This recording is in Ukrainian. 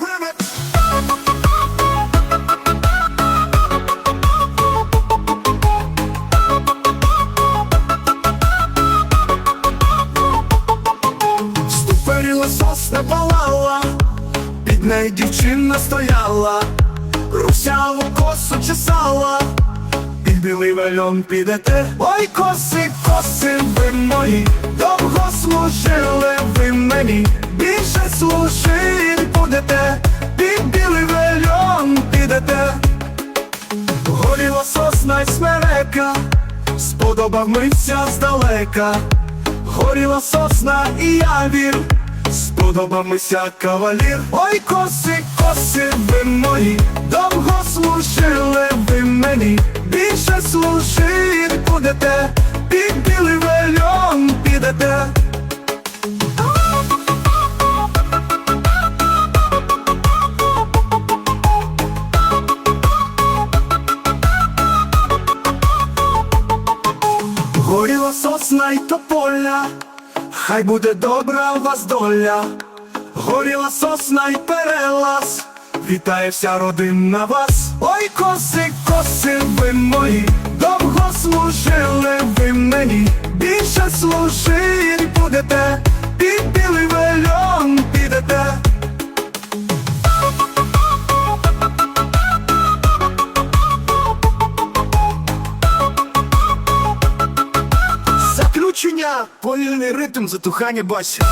remix. Ступеріла сосна палала, під нею дівчина стояла, русяву косу чесала, під білий вельон підете. Ой, коси, коси, ви мої, довго служили ви мені, більше служити будете, під білий вельон підете. Горіла сосна й смерека, сподобав мився здалека. Горіла сосна і явір, сподобав мися кавалір. Ой, коси, коси, ви мої, довго служили ви мені, більше служити Горіла сосна й тополя, хай буде добра у вас доля. Горіла сосна й перелаз, вітає вся родина вас. Ой, коси, коси, ви мої, довго служили ви мені, більше служить будете, Заключення, повільний ритм затухання басі.